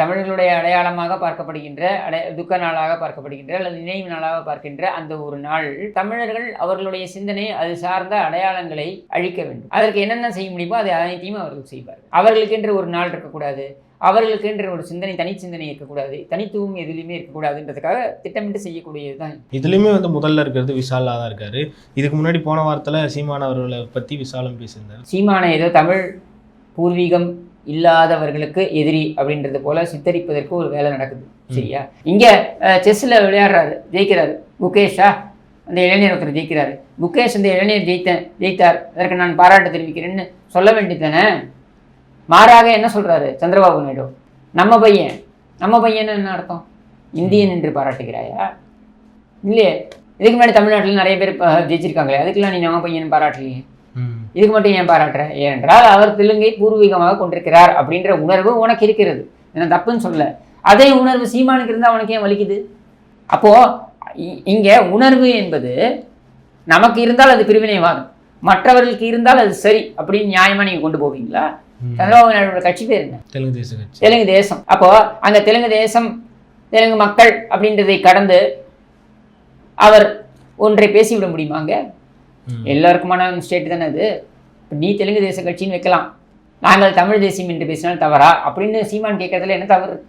தமிழர்களுடைய அடையாளமாக பார்க்கப்படுகின்ற அடை துக்க நாளாக பார்க்கப்படுகின்ற அல்லது நினைவு நாளாக பார்க்கின்ற அந்த ஒரு நாள். தமிழர்கள் அவர்களுடைய சிந்தனை அது சார்ந்த அடையாளங்களை அழிக்க வேண்டும். அதற்கு என்னென்ன செய்ய முடியுமோ அதை அனைத்தையும் அவர்கள் செய்வார்கள். அவர்களுக்கென்று ஒரு நாள் இருக்கக்கூடாது. அவர்களுக்கென்று ஒரு சிந்தனை தனிச்சிந்தனை இருக்கக்கூடாது. தனித்துவம் எதுலையுமே இருக்கக்கூடாதுன்றதுக்காக திட்டமிட்டு செய்யக்கூடியது தான் இதுலயுமே வந்து முதல்ல இருக்கிறது விஷாலா தான் இருக்காரு. இதுக்கு முன்னாடி போன வாரத்துல சீமான் அவர்களை பத்தி விசாலம் பேசியிருந்தாரு. சீமானை ஏதோ தமிழ் பூர்வீகம் இல்லாதவர்களுக்கு எதிரி அப்படின்றது போல சித்தரிப்பதற்கு ஒரு வேலை நடக்குது. சரியா? இங்க செஸ்ல விளையாடுறாரு ஜெயிக்கிறாரு. முகேஷா அந்த இளைஞர் ஒருத்தர் ஜெயிக்கிறாரு. முகேஷ் அந்த இளைஞர் ஜெயித்தேன் ஜெயித்தார். அதற்கு நான் பாராட்டு தெரிவிக்கிறேன்னு சொல்ல வேண்டியதானே மாறாக என்ன சொல்றாரு சந்திரபாபு நாயுடு? நம்ம பையன் நம்ம பையன் என்ன அர்த்தம் இந்தியன் என்று பாராட்டுகிறாயா? இல்லையே. இதுக்கு முன்னாடி தமிழ்நாட்டில் நிறைய பேர் ஜெயிச்சிருக்காங்களே. அதுக்கெல்லாம் நீ நம்ம பையன் பாராட்டலையே. இதுக்கு மட்டும் ஏன் பாராட்டுற? ஏனென்றால் அவர் தெலுங்கை பூர்வீகமாக கொண்டிருக்கிறார் அப்படின்ற உணர்வு உனக்கு இருக்கிறது. நான் தப்புன்னு சொல்ல அதே உணர்வு சீமானுக்கு இருந்தால் உனக்கு ஏன் வலிக்குது? அப்போ இ- இங்க உணர்வு என்பது நமக்கு இருந்தால் அது பிரிவினைவாதம். மற்றவர்களுக்கு இருந்தால் அது சரி அப்படின்னு நியாயமா நீங்க கொண்டு போவீங்களா. சந்திரபாபு நாயுடோட கட்சி பேர் என்ன? தெலுங்கு தேச கட்சி. தெலுங்கு தேசம். அப்போ அங்க தெலுங்கு தேசம் தெலுங்கு மக்கள் அப்படின்றதை கடந்து அவர் ஒன்றை பேசிவிட முடியுமாங்க. எல்லாருக்குமான ஸ்டேட் தானே அது? நீ தெலுங்கு தேச கட்சின்னு வைக்கலாம். நாங்கள் தமிழ் தேசியம் என்று பேசினால் தவறா? அப்படின்னு சீமான் கேட்கறதுல என்ன தவறு?